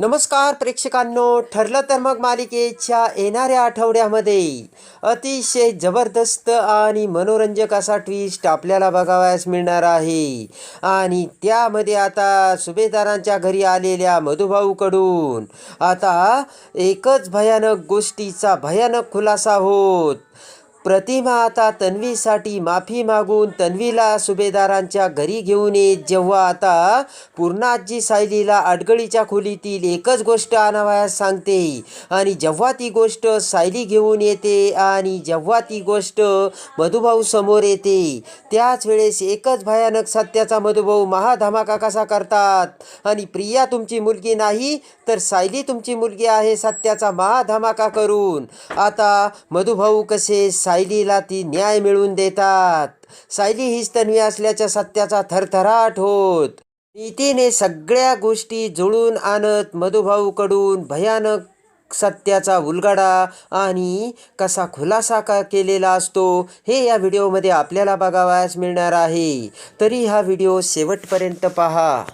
नमस्कार प्रेक्षकांनो ठरलं तर मग मालिकेच्या येणाऱ्या आठवड्यामध्ये अतिशय जबरदस्त आणि मनोरंजक असा ट्विस्ट आपल्याला बघावयास मिळणार आहे. आणि त्यामध्ये आता सुभेदारांच्या घरी आलेल्या मधुभाऊकडून आता एकच भयानक गोष्टीचा भयानक खुलासा होत. प्रतिमा आता तन्वीसाठी माफी मागून तन्वीला सुभेदारांच्या घरी घेऊन येत जेव्हा आता पूर्णाजी सायलीला अडगळीच्या खोलीतील एकच गोष्ट आणावयास सांगते. आणि जेव्हा ती गोष्ट सायली घेऊन येते आणि जेव्हा ती गोष्ट मधुभाऊ समोर येते त्याच वेळेस एकच भयानक सत्याचा मधुभाऊ महाधमाका कसा करतात? आणि प्रिया तुमची मुलगी नाही तर सायली तुमची मुलगी आहे सत्याचा महाधमाका करून. आता मधुभाऊ कसे सायलीला ती न्याय मिळवून देतात. सायली हीच तन्वी असल्याच्या सत्याचा थरथराट होत. नीतीने सगळ्या गोष्टी जुळून आणत मधुभाऊकडून भयानक सत्याचा उलगडा आणि कसा खुलासा का केलेला असतो हे या व्हिडिओमध्ये आपल्याला बघावयास मिळणार आहे. तरी हा व्हिडिओ शेवटपर्यंत पहा.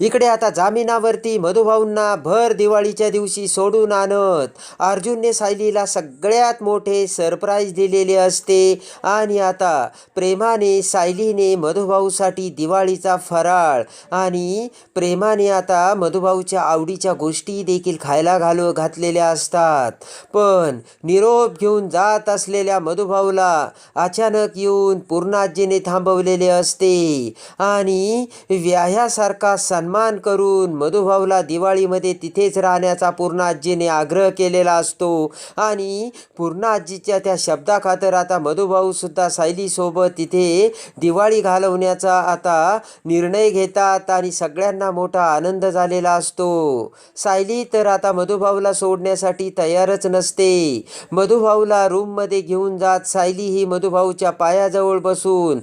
इकडे आता जामिनावरती मधुभाऊंना भर दिवाळीच्या दिवशी सोडून आणत. अर्जुनने सायलीला सगळ्यात मोठे सरप्राईज दिलेले असते. आणि आता प्रेमाने सायलीने मधुभाऊसाठी दिवाळीचा फराळ आणि प्रेमाने आता मधुभाऊच्या आवडीच्या गोष्टी देखील खायला घालू घातलेल्या असतात. पण निरोप घेऊन जात असलेल्या मधुभाऊला अचानक येऊन पूर्णाजीने थांबवलेले असते. आणि व्याह्यासारखा सन्मान करून मधुभाऊला दिवाळीमध्ये तिथेच राहण्याचा पूर्णाजीने आग्रह केलेला असतो. आणि पूर्णाजीच्या त्या शब्दाखातर आता मधुभाऊसुद्धा सायलीसोबत तिथे दिवाळी घालवण्याचा आता निर्णय घेतात आणि सगळ्यांना मोठा आनंद झालेला असतो. सायली तर आता मधुभाऊला सोडण्यासाठी तयारच नसते. मधुभाऊला रूममध्ये घेऊन जात सायली ही मधुभाऊच्या पायाजवळ बसून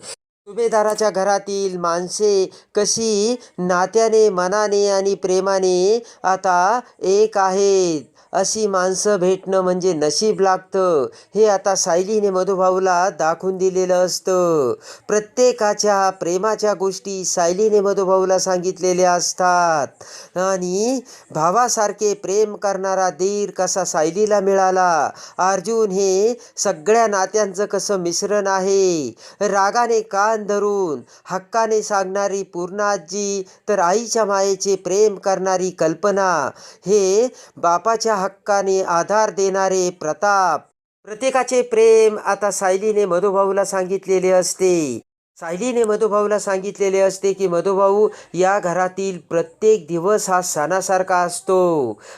सुभेदाराच्या घरातील माणसे कशी नात्याने मनाने आणि प्रेमाने आता एक आहेत. अशी माणसं भेटणं म्हणजे नशीब लागतं. हे आता सायलीने मधुभाऊला दाखवून दिलेलं असतं. प्रत्येकाच्या प्रेमाच्या गोष्टी सायलीने मधुभाऊला सांगितलेल्या असतात. आणि भावासारखे प्रेम करणारा धीर कसा सायलीला मिळाला? अर्जुन हे सगळ्या नात्यांचं कसं मिश्रण आहे? रागाने कान धरून हक्काने सांगणारी पूर्णाजी तर आईच्या मायेचे प्रेम करणारी कल्पना हे बापाच्या हक्काने आधार देणारे प्रताप. प्रत्येकाचे प्रेम आता सायलीने मधुभाऊला सांगितलेले असते. सायलीने मधुभाऊला सांगितलेले असते की मधुभाऊ या घरातील प्रत्येक दिवस हा सणासारखा असतो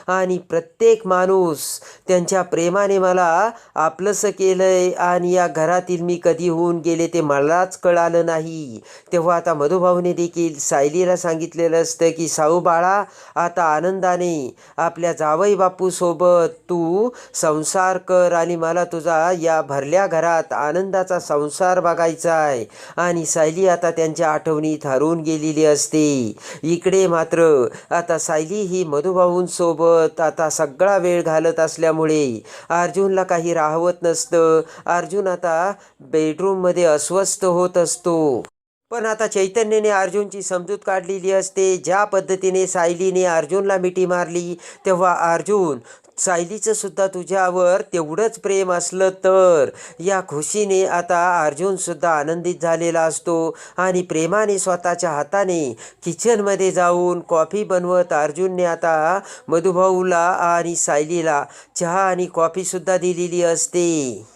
आणि प्रत्येक माणूस त्यांच्या प्रेमाने मला आपलंसं केलं आहे आणि या घरातील मी कधी होऊन गेले ते मलाच कळालं नाही. तेव्हा आता मधुभाऊने देखील सायलीला सांगितलेलं असतं की साऊ बाळा आता आनंदाने आपल्या जावई बापूसोबत तू संसार कर आणि मला तुझा या भरल्या घरात आनंदाचा संसार बघायचा आहे. आणि सायली आता त्यांच्या आठवणीत हरवून गेलेली असते. इकडे मात्र आता सायली ही मधुभाऊंसोबत आता सगळा वेळ घालत असल्यामुळे अर्जुनला काही राहवत नसतं. अर्जुन आता बेडरूममध्ये अस्वस्थ होत असतो. पण आता चैतन्यने अर्जुनची समजूत काढलेली असते. ज्या पद्धतीने सायलीने अर्जुनला मिठी मारली तेव्हा अर्जुन सायलीचं सुद्धा तुझ्यावर तेवढंच प्रेम असलं तर. या खुशीने आता अर्जुन सुद्धा आनंदित झालेला असतो आणि प्रेमाने स्वतःच्या हाताने किचनमध्ये जाऊन कॉफी बनवत अर्जुनने आता मधुभाऊला आणि सायलीला चहा आणि कॉफीसुद्धा दिलेली असते.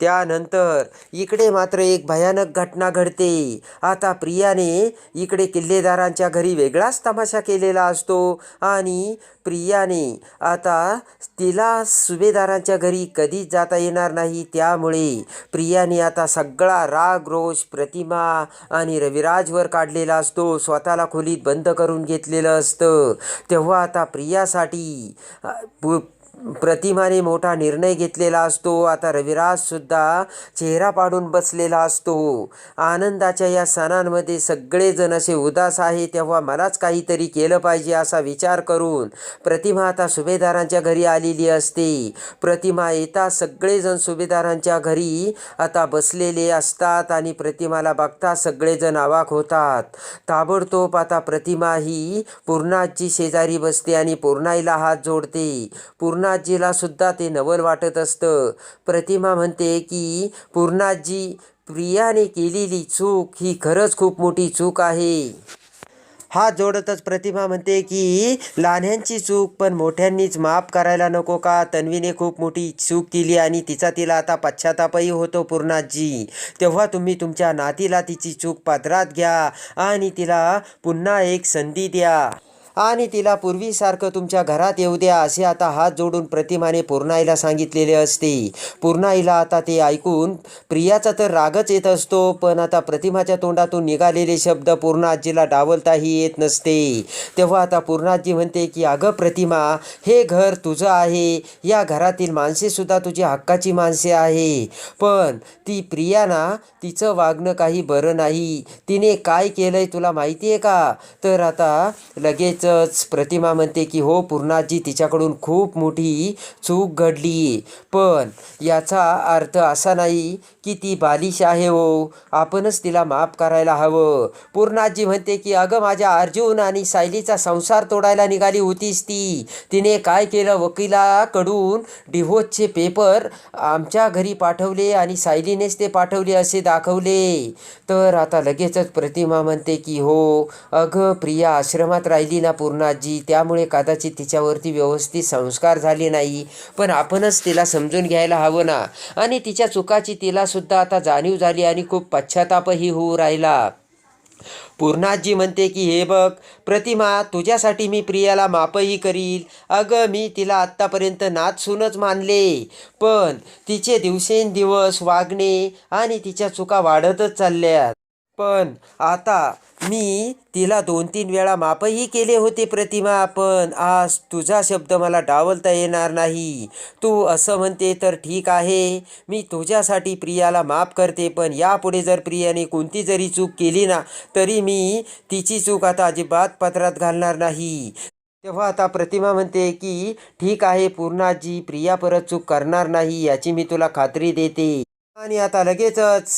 त्यानंतर इकडे मात्र एक भयानक घटना घडते. आता प्रियाने इकडे किल्लेदारांच्या घरी वेगळाच तमाशा केलेला असतो आणि प्रियाने आता तिला सुभेदारांच्या घरी कधीच जाता येणार नाही. त्यामुळे प्रियाने आता सगळा राग रोष प्रतिमा आणि रविराजवर काढलेला असतो. स्वतःला खोलीत बंद करून घेतलेलं असतं. तेव्हा आता प्रियासाठी पु प्रतिमाने मोठा निर्णय घेतलेला असतो. आता रविराजसुद्धा चेहरा पाडून बसलेला असतो. आनंदाच्या या सणांमध्ये सगळेजण असे उदास आहे. तेव्हा मलाच काहीतरी केलं पाहिजे असा विचार करून प्रतिमा आता सुभेदारांच्या घरी आलेली असते. प्रतिमा येता सगळेजण सुभेदारांच्या घरी आता बसलेले असतात आणि प्रतिमाला बघता सगळेजण आवाक होतात. ताबडतोब आता प्रतिमा ही पूर्णाची शेजारी बसते आणि पूर्णाईला हात जोडते. पूर्णाजीला सुद्धा ते नवल वाटत असतं. प्रतिमा म्हणते की पूर्णाजी प्रियाने केलेली चूक ही खरंच खूप मोठी चूक आहे. हा जोडतच प्रतिमा म्हणते की लहान्यांची चूक पण मोठ्यांनीच माफ करायला नको का? तन्वीने खूप मोठी चूक केली आणि तिचा तिला आता पश्चातापही होतो पूर्णाजी. तेव्हा तुम्ही तुमच्या नातीला तिची चूक पादरात घ्या आणि तिला पुन्हा एक संधी द्या. आणि तिला पूर्वीसारखं तुमच्या घरात येऊ द्या असे आता हात जोडून प्रतिमाने पूर्णाईला सांगितलेले असते. पूर्णाईला आता ते ऐकून प्रियाचा तर रागच येत असतो पण आता प्रतिमाच्या तोंडातून निघालेले शब्द पूर्णाजीला डावलताही येत नसते. तेव्हा आता पूर्णाजी म्हणते की अगं प्रतिमा हे घर तुझं आहे. या घरातील माणसेसुद्धा तुझी हक्काची माणसे आहे. पण ती प्रिया ना तिचं वागणं काही बरं नाही. तिने काय केलंय तुला माहिती आहे का? तर आता लगेच लगेचच प्रतिमा म्हणते की हो पूर्णाजी तिच्याकडून खूप मोठी चूक घडली. पण याचा अर्थ असा नाही की ती बालिश आहे हो. आपणच तिला माफ करायला हवं. पूर्णाजी म्हणते की अगं माझ्या अर्जुन आणि सायलीचा संसार तोडायला निघाली होतीस ती. तिने काय केलं वकिलाकडून? डिव्होर्सचे पेपर आमच्या घरी पाठवले आणि सायलीनेच ते पाठवले असे दाखवले. तर आता लगेचच प्रतिमा म्हणते की हो अगं प्रिया आश्रमात राहिली ना पूर्णाजी त्यामुळे कदाचित तिच्यावरती व्यवस्थित संस्कार झाले नाही. पण आपणच तिला समजून घ्यायला हवं ना. आणि तिच्या चुकाची तिलासुद्धा आता जाणीव झाली आणि खूप पश्चातापही होऊ राहिला. पूर्णाजी म्हणते की हे बघ प्रतिमा तुझ्यासाठी मी प्रियाला मापही करील. अगं मी तिला आत्तापर्यंत नाचसूनच मानले. पण तिचे दिवसेंदिवस वागणे आणि तिच्या चुका वाढतच चालल्यात. पण आता मी तिला दोन तीन वेळा मापही केले होते प्रतिमा पण आज तुझा शब्द मला डावलता येणार नाही. तू असं म्हणते तर ठीक आहे मी तुझ्यासाठी प्रियाला माफ करते पण यापुढे जर प्रियाने कोणती जरी चूक केली ना तरी मी तिची चूक आता अजिबात पत्रात घालणार नाही. तेव्हा आता प्रतिमा म्हणते की ठीक आहे पूर्णाजी प्रिया परत चूक करणार नाही याची मी तुला खात्री देते. आणि आता लगेचच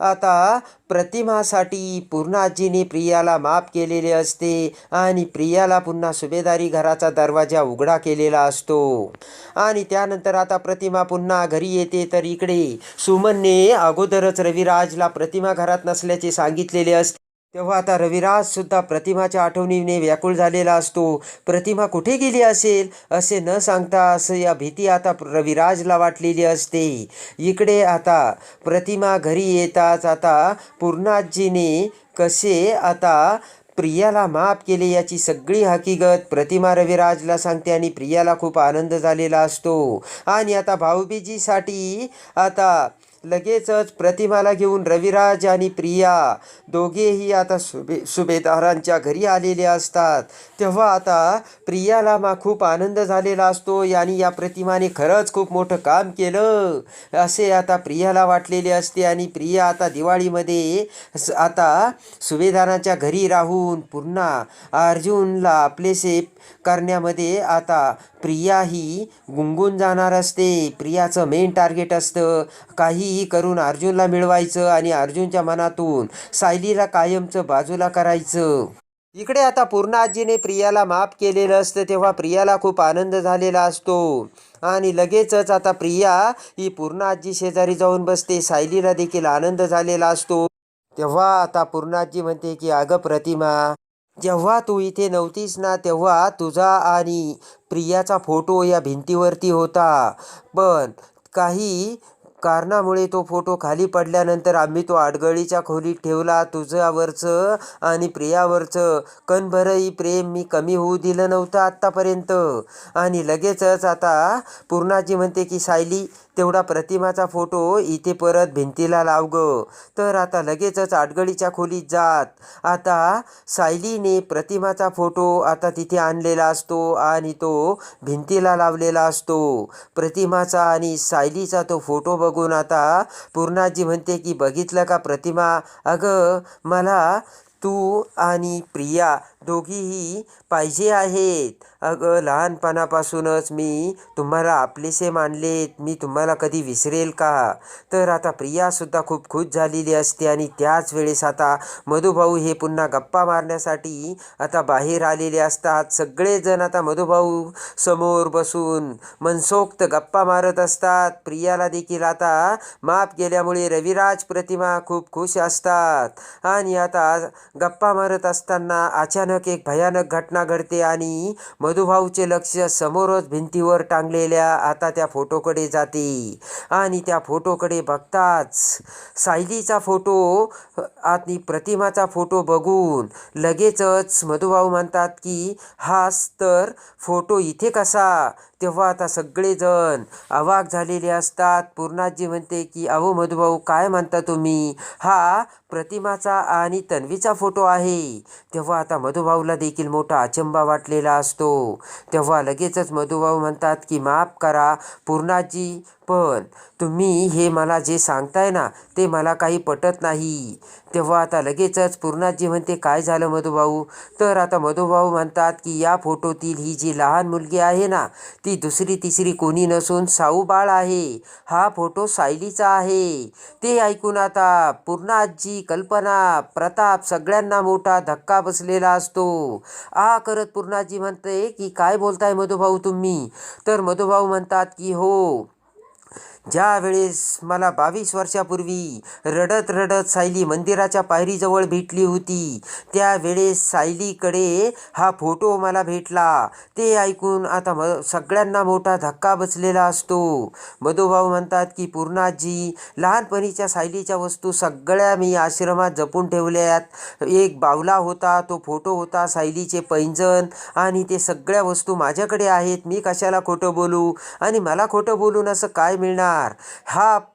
आता प्रतिमासाठी पूर्णाजीने प्रियाला माफ केलेले असते आणि प्रियाला पुन्हा सुभेदारी घराचा दरवाजा उघडा केलेला असतो. आणि त्यानंतर आता प्रतिमा पुन्हा घरी येते. तर इकडे सुमनने अगोदरच रविराजला प्रतिमा घरात नसल्याचे सांगितलेले असते. तेव्हा आता रविराज सुद्धा प्रतिमाच्या आठवणीने व्याकुळ झालेला असतो. प्रतिमा कुठे गेली असेल असे न सांगता असं या भीती आता रविराजला वाटलेली असते. इकडे आता प्रतिमा घरी येताच आता पूर्णाजीने कसे आता प्रियाला माफ केले याची सगळी हकीकत प्रतिमा रविराजला सांगते आणि प्रियाला खूप आनंद झालेला असतो. आणि आता भाऊबीजीसाठी आता लगेचच प्रतिमाला घेऊन रविराज आणि प्रिया दोघेही आता सुबे सुभेदारांच्या घरी आलेले असतात. तेव्हा आता प्रियाला मा खूप आनंद झालेला असतो. आणि या प्रतिमाने खरंच खूप मोठं काम केलं. असे आता प्रियाला वाटलेले असते आणि प्रिया आता दिवाळीमध्ये आता सुभेदारांच्या घरी राहून पुन्हा अर्जुनला आपलेसे करण्यामध्ये आता प्रिया ही गुंगून जाणार असते. प्रियाचं मेन टार्गेट असतं. काही काहीही करून अर्जुनला मिळवायचं आणि अर्जुनच्या मनातून सायलीला कायमचं बाजूला करायचं. इकडे आता पूर्ण आजीने प्रियाला माफ केलेलं असतं तेव्हा प्रियाला खूप आनंद झालेला असतो. आणि लगेचच आता प्रिया ही पूर्ण आजी शेजारी जाऊन बसते सायलीला देखील आनंद झालेला असतो. तेव्हा आता पूर्णाजी म्हणते की अगं प्रतिमा जेव्हा तू इथे नव्हतीस ना तेव्हा तुझा आणि प्रियाचा फोटो या भिंतीवरती होता. पण काही कारणामुळे तो फोटो खाली पडल्यानंतर आम्ही तो आडगळीच्या खोलीत ठेवला तुझ्यावरचं आणि प्रियावरचं. कणभरही प्रेम मी कमी होऊ दिलं नव्हतं आत्तापर्यंत. आणि लगेचच आता पूर्णाजी म्हणते की सायली तेवढा प्रतिमाचा फोटो इथे परत भिंतीला लाव ग. तर आता लगेचच आडगळीच्या खोलीत जात. आता सायलीने प्रतिमाचा फोटो आता तिथे आणलेला असतो आणि तो भिंतीला लावलेला असतो. प्रतिमाचा आणि सायलीचा तो फोटो बघून आता पूर्णाजी म्हणते की बघितलं का प्रतिमा? अगं मला तू आणि प्रिया दोघीही पाहिजे आहेत. अगं लहानपणापासूनच मी तुम्हाला आपलेसे मानलेत. मी तुम्हाला कधी विसरेल का? तर आता प्रियासुद्धा खूप खुश झालेली असते आणि त्याच वेळेस आता मधुभाऊ हे पुन्हा गप्पा मारण्यासाठी आता बाहेर आलेले असतात. सगळेजण आता मधुभाऊ समोर बसून मनसोक्त गप्पा मारत असतात. प्रियाला देखील आता माप गेल्यामुळे रविराज प्रतिमा खूप खुश असतात आणि आता गप्पा मारत असताना अचानक एक भयानक घटना घडते आणि मधुभाऊचे लक्ष समोरच भिंतीवर टांगलेल्या आता त्या फोटोकडे जाते. आणि त्या फोटोकडे बघताच सायलीचा फोटो आणि प्रतिमाचा फोटो बघून लगेचच मधुभाऊ म्हणतात की हाच तर फोटो इथे कसा? तेव्हा आता सगळेजण अवाक झालेले असतात. पूर्णाजी म्हणते की अहो मधुभाऊ काय म्हणता तुम्ही? हा प्रतिमाचा आणि तन्वीचा फोटो आहे. तेव्हा आता मधुभाऊला देखील मोठा अचंबा वाटलेला असतो. तेव्हा लगेचच मधुभाऊ म्हणतात की माफ करा पूर्णाजी पण तुम्ही हे मला जे सांगताय ना ते मला काही पटत नाही. तेव्हा आता लगेचच पूर्णाजी म्हणते काय झालं मधुभाऊ? तर आता मधुभाऊ म्हणतात की या फोटोतील ही जी लहान मुलगी आहे ना ती दुसरी तिसरी कोणी नसून साऊ बाळ आहे. हा फोटो सायलीचा आहे. ते ऐकून आता पूर्णाजी कल्पना प्रताप सगळ्यांना मोठा धक्का बसलेला असतो. आ करत पूर्णाजी म्हणते की काय बोलताय मधुभाऊ तुम्ही? तर मधुभाऊ म्हणतात की हो ज्यावेळेस मला बावीस वर्षापूर्वी रडत रडत सायली मंदिराच्या पायरीजवळ भेटली होती त्यावेळेस सायलीकडे हा फोटो मला भेटला. ते ऐकून आता म सगळ्यांना मोठा धक्का बसलेला असतो. मधुभाऊ म्हणतात की पूर्णाजी लहानपणीच्या सायलीच्या वस्तू सगळ्या मी आश्रमात जपून ठेवल्यात. एक बावला होता तो फोटो होता सायलीचे पैंजण आणि ते सगळ्या वस्तू माझ्याकडे आहेत. मी कशाला खोटं बोलू? आणि मला खोटं बोलून असं काय मिळणार? हा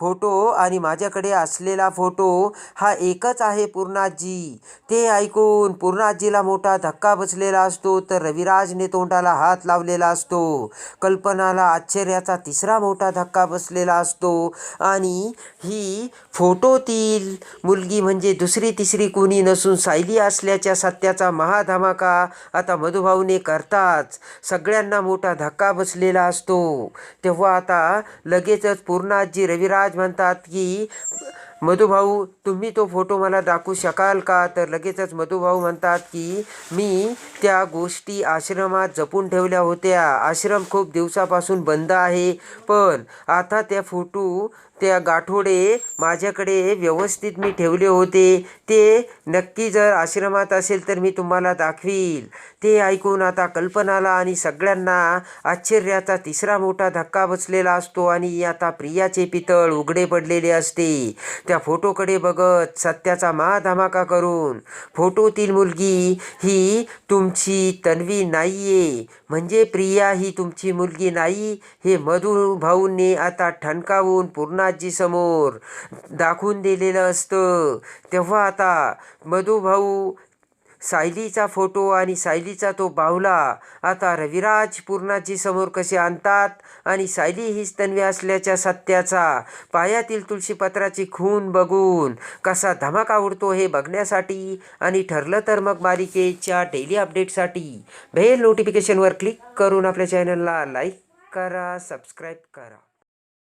फोटो आणि माझ्याकडे असलेला फोटो हा एकच आहे पूर्णाजी. ते ऐकून पूर्णाजीला मोठा धक्का बसलेला असतो तर रविराजने तोंडाला हात लावलेला असतो. कल्पनाला आश्चर्याचा तिसरा मोठा धक्का बसलेला असतो. आणि ही फोटोतील मुलगी म्हणजे दुसरी तिसरी कोणी नसून सायली असल्याच्या सत्याचा महाधमाका आता मधुभाऊने करताच सगळ्यांना मोठा धक्का बसलेला असतो. तेव्हा आता लगेचच पूर्णाजी रविराज म्हणतात की मधुभाऊ तुम्ही तो फोटो मला दाखवू शकाल का? तर लगेचच मधुभाऊ म्हणतात की मी त्या गोष्टी आश्रमात जपून ठेवल्या होत्या. आश्रम खूप दिवसापासून बंद आहे. पण आता त्या फोटो त्या गाठोडे माझ्याकडे व्यवस्थित मी ठेवले होते. ते नक्की जर आश्रमात असेल तर मी तुम्हाला दाखवील. ते ऐकून आता कल्पनाला आणि सगळ्यांना आश्चर्याचा तिसरा मोठा धक्का बसलेला असतो आणि आता प्रियाचे पितळ उघडे पडलेले असते. त्या फोटोकडे बघत सत्याचा महाधमाका करून फोटोतील मुलगी ही तुमची तन्वी नाहीये. म्हणजे प्रिया ही तुमची मुलगी नाही हे मधुभाऊंनी आता ठणकावून पूर्ण समोर दाखवून दिलेलं असतं. तेव्हा आता मधुभाऊ सायलीचा फोटो आणि सायलीचा तो बाहुला आता रविराज पूर्णाजी समोर कसे आणतात आणि सायली हीच तन्वी असल्याच्या सत्याचा पायातील तुळशीपत्राची खून बघून कसा धमाका उडतो हे बघण्यासाठी आणि ठरलं तर मग मालिकेच्या डेली अपडेटसाठी बेल नोटिफिकेशनवर क्लिक करून आपल्या चॅनलला लाईक करा सबस्क्राईब करा.